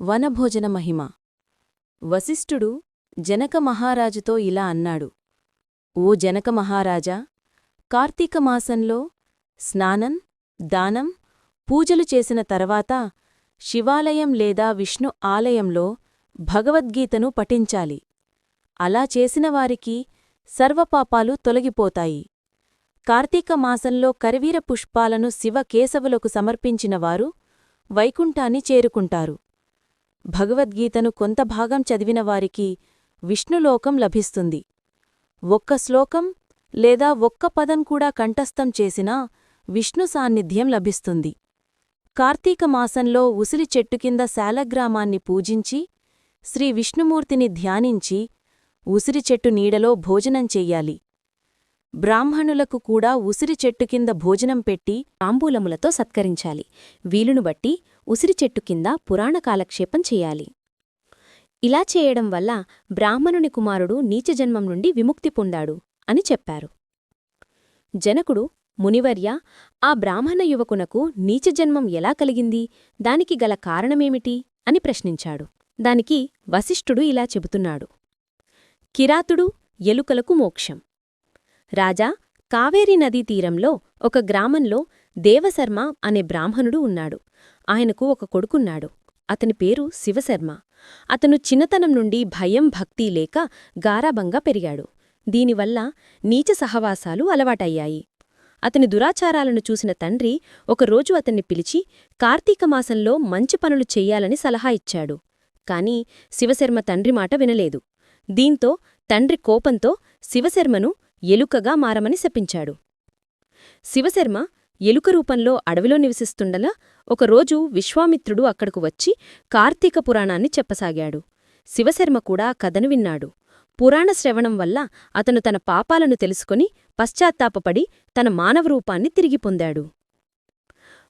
వనభోజన మహిమ. వశిష్ఠుడు జనక మహారాజుతో ఇలా అన్నాడు. ఓ జనక మహారాజా కార్తీక మాసంలో స్నానం దానం పూజలు చేసిన తర్వాత శివాలయం లేదా విష్ణు ఆలయంలో భగవద్గీతను పఠించాలి. అలా చేసినవారికి సర్వపాపాలు తొలగిపోతాయి. కార్తీక మాసంలో కరివీర పుష్పాలను శివ కేశవులకు సమర్పించినవారు వైకుంఠాన్ని చేరుకుంటారు. భగవద్గీతను కొంత భాగం చదివిన వారికి విష్ణులోకం లభిస్తుంది. ఒక్క శ్లోకం లేదా ఒక్క పదం కూడా కంఠస్థం చేసినా విష్ణు సాన్నిధ్యం లభిస్తుంది. కార్తీక మాసంలో ఉసిరి చెట్టు కింద శాలగ్రామాన్ని పూజించి శ్రీ విష్ణుమూర్తిని ధ్యానించి ఉసిరి చెట్టు నీడలో భోజనం చెయ్యాలి బ్రాహ్మణులకు కూడా ఉసిరి చెట్టు కింద భోజనం పెట్టి తాంబూలములతో సత్కరించాలి. వీలును బట్టి ఉసిరి చెట్టు కింద పురాణ కాలక్షేపం చెయ్యాలి ఇలా చేయడం వల్ల బ్రాహ్మణుని కుమారుడు నీచజన్మం నుండి విముక్తి పొందాడు అని చెప్పారు. జనకుడు మునివర్య ఆ బ్రాహ్మణ యువకునకు నీచజన్మం ఎలా కలిగింది? దానికి గల కారణమేమిటి? అని ప్రశ్నించాడు. దానికి వశిష్ఠుడు ఇలా చెబుతున్నాడు. కిరాతుడు ఎలుకలకు మోక్షం. రాజా కావేరీ నదీ తీరంలో ఒక గ్రామంలో దేవశర్మ అనే బ్రాహ్మణుడు ఉన్నాడు. ఆయనకు ఒక కొడుకున్నాడు. అతని పేరు శివశర్మ. అతను చిన్నతనం నుండి భయం భక్తి లేక గారాబంగా పెరిగాడు. దీనివల్ల నీచ సహవాసాలు అలవాటయ్యాయి. అతని దురాచారాలను చూసిన తండ్రి ఒకరోజు అతన్ని పిలిచి కార్తీక మాసంలో మంచి పనులు చెయ్యాలని సలహా ఇచ్చాడు. కాని శివశర్మ తండ్రి మాట వినలేదు. దీంతో తండ్రి కోపంతో శివశర్మను ఎలుకగా మారమని శపించాడు. శివశర్మ ఎలుక రూపంలో అడవిలో నివసిస్తుండలా ఒకరోజు విశ్వామిత్రుడు అక్కడకు వచ్చి కార్తీక పురాణాన్ని చెప్పసాగాడు. శివశర్మ కూడా కథను విన్నాడు. పురాణ శ్రవణం వల్ల అతను తన పాపాలను తెలుసుకుని పశ్చాత్తాపపడి తన మానవరూపాన్ని తిరిగి పొందాడు.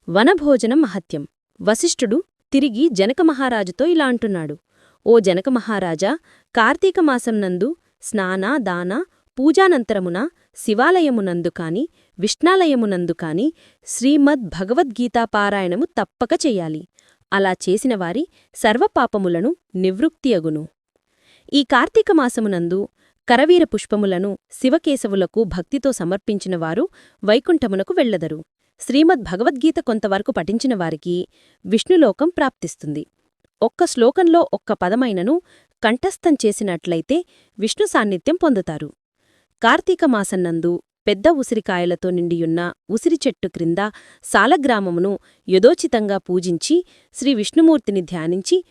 వనభోజనం మహత్యం. వశిష్ఠుడు తిరిగి జనకమహారాజుతో ఇలా అంటున్నాడు. ఓ జనకమహారాజా కార్తీక మాసంనందు స్నాన దాన పూజానంతరమున శివాలయమునందు కాని విష్ణాలయమునందు కాని శ్రీమద్ భగవద్గీతాపారాయణము తప్పక చెయ్యాలి అలా చేసినవారి సర్వపాపములను నివృత్తియగును ఈ కార్తీక మాసమునందు కరవీర పుష్పములను శివకేశవులకు భక్తితో సమర్పించినవారు వైకుంఠమునకు వెళ్ళదరు శ్రీమద్ భగవద్గీత కొంతవరకు పఠించిన వారికి విష్ణులోకం ప్రాప్తిస్తుంది. ఒక్క శ్లోకంలో ఒక్క పదమైనను కంఠస్థం చేసినట్లయితే విష్ణు సాన్నిధ్యం పొందుతారు. కార్తీక మాసన్నందు పెద్ద ఉసిరికాయలతో నిండియున్న ఉసిరి చెట్టు క్రింద సాలగ్రామమును యథోచితంగా పూజించి శ్రీ విష్ణుమూర్తిని ధ్యానించి